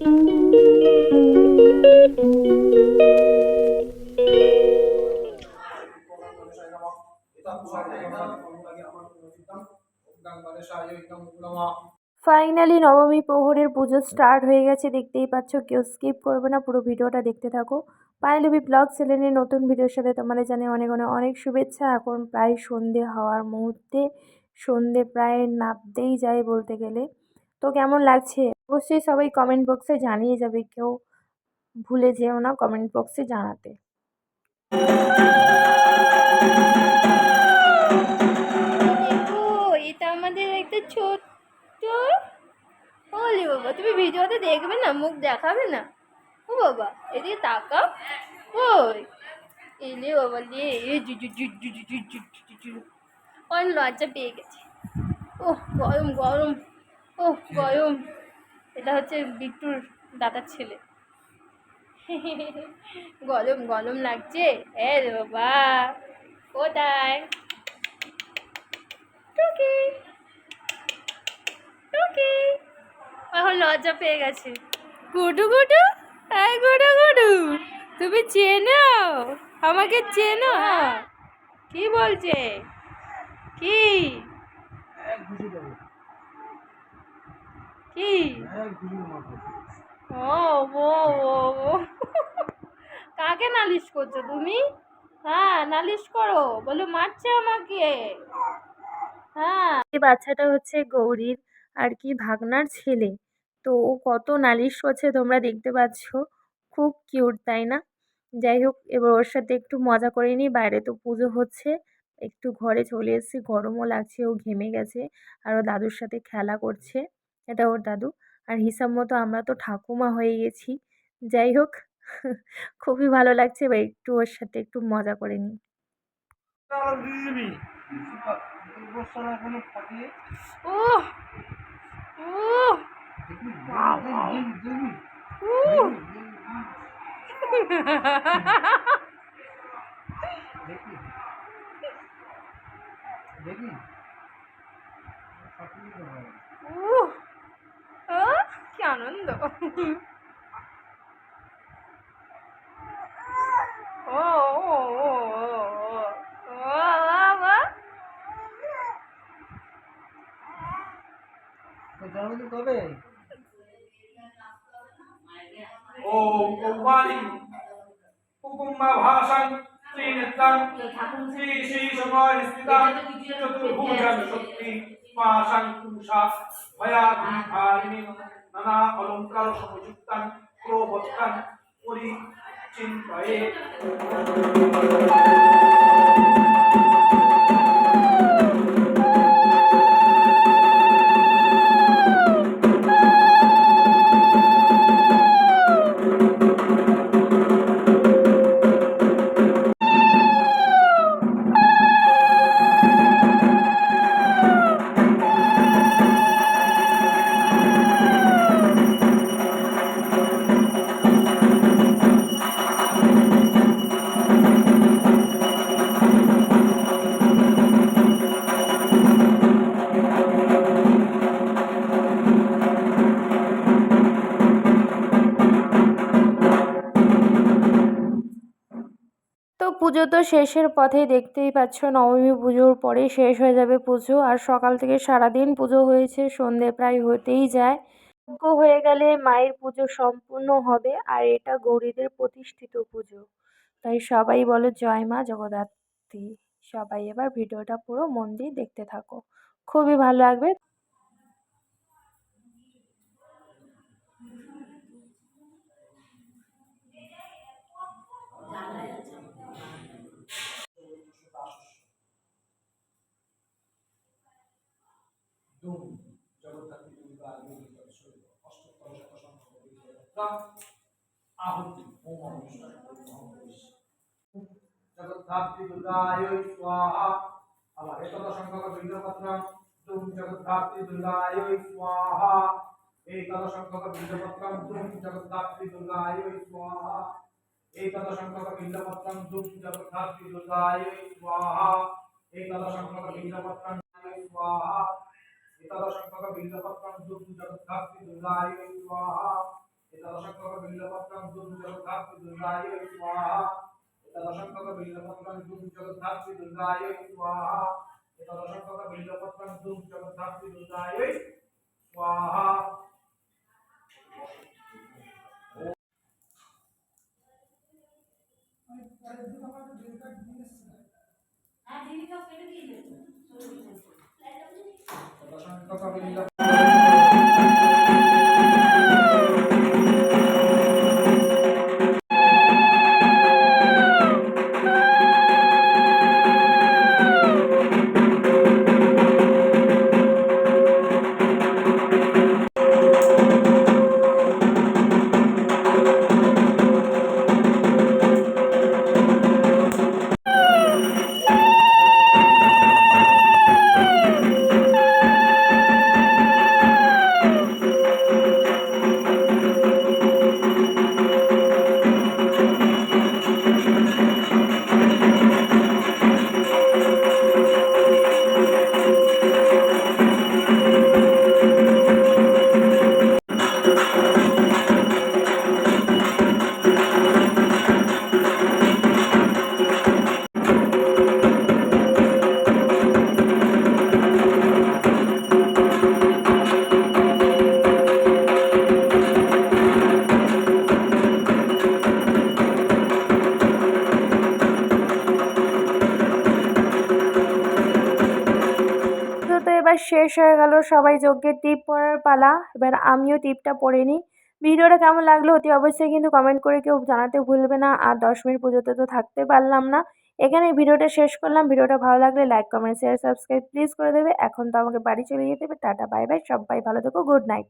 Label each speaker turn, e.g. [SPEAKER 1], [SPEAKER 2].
[SPEAKER 1] Finally নবমী প্রহরের পুজো start হয়ে গেছে, দেখতেই পাচ্ছ, কেউ স্কিপ করবে না, পুরো ভিডিওটা দেখতে থাকো। পাইলবি ব্লগ চ্যানেলের নতুন ভিডিওর সাথে তোমাদের জানে অনেক অনেক অনেক শুভেচ্ছা। এখন প্রায় সন্ধে হওয়ার মুহূর্তে, সন্ধে প্রায় নামতেই যায় বলতে গেলে। তো কেমন লাগছে? অবশ্যই সবাই কমেন্ট বক্সে জানিয়ে যাবে, কেউ ভুলে যেও না কমেন্ট বক্সে জানাতে।
[SPEAKER 2] এটা আমাদের একটা ছোট্ট বলি বাবা। তুমি ভিডিওতে দেখবে না, মুখ দেখাবে না। ও বাবা, এদিকে তাকা ওই, এলে বাবা লে অনেক লজ্জা পেয়ে গেছে। ও গরম গরম। ও গরম। এটা হচ্ছে বিট্টুর দাদার ছেলে। গরম গরম লাগছে। এ বাবা কোথায়? টুকি। টুকি। এখন লজ্জা পেয়ে গেছে। গুডু গুডু এই গুডু গুডু তুমি চেনো? আমাকে চেনো? কি বলছে? কি? কি ও ও ও। কাকে নালিশ করছ তুমি? হ্যাঁ নালিশ করো। বলো, মারছে আমাকে। হ্যাঁ।
[SPEAKER 1] এই বাচ্চাটা হচ্ছে গৌরীর আর কি ভাগনার ছেলে। তো ও কত নালিশ করছে তোমরা দেখতে পাচ্ছ। খুব কিউট, তাই না? যাই হোক, এবার ওর সাথে একটু মজা করে নিই। বাইরে তো পুজো হচ্ছে। একটু ঘরে চলে এসেছি। গরমও লাগছে, ও ঘেমে গেছে। আর ও দাদুর সাথে খেলা করছে। এটা ওর দাদু। আর হিসাব মতো আমরা তো ঠাকুমা হয়ে গেছি। যাই হোক খুবই ভালো লাগছে এবার একটু ওর সাথে একটু মজা করে নিই।
[SPEAKER 2] আহ, কি আনন্দ ও ও ও
[SPEAKER 3] জন্মদিন কবে
[SPEAKER 4] ও নানা অলঙ্কার সমযুক্তাং ক্রোভত্তাং পরিচিন্তয়ে।
[SPEAKER 1] পুজো তো শেষের পথে দেখতেই পাচ্ছ, নবমী পুজোর পরে শেষ হয়ে যাবে পুজো। আর সকাল থেকে সারাদিন পুজো হয়েছে, সন্ধে প্রায় হতেই যায়। যজ্ঞ হয়ে গেলে মায়ের পুজো সম্পূর্ণ হবে, আর এটা গৌরীদের প্রতিষ্ঠিত পুজো। তাই সবাই বলো জয় মা জগদ্ধাত্রী। সবাই এবার ভিডিওটা পুরো মন দিয়ে দেখতে থাকো। খুবই ভালো লাগবে।
[SPEAKER 4] ডুম জগদ্ধাত্রী দুর্গা যোগিতা শৈব অষ্টোত্তর শত আহুতি ওম অনুষ্ঠিত স্বাহা। এই সংখ্যক পত্রান্তুম জগদ্ধাত্রী দুর্গায় স্বাহা একাদশ কথা বিল্ল পত্রান্তুম জগদ্ধাত্রী দুর্গায় স্বাহা
[SPEAKER 1] কথা বিল্ল এবার শেষ হয়ে গেল সবাই যজ্ঞের টিপ পড়ার পালা। এবার আমিও টিপটা পড়ে নিই। ভিডিওটা কেমন লাগল অতি অবশ্যই কিন্তু কমেন্ট করে কেউ জানাতে ভুলবে না। আর দশ মিনিট পুজোতে তো থাকতে পারলাম না। এখানে ভিডিওটা শেষ করলাম। ভিডিওটা ভালো লাগলে like comment share subscribe please করে দেবে। এখন তো আমাকে বাড়ি চলে যেতে হবে। টাটা বাই বাই সবাই ভালো থেকো গুড নাইট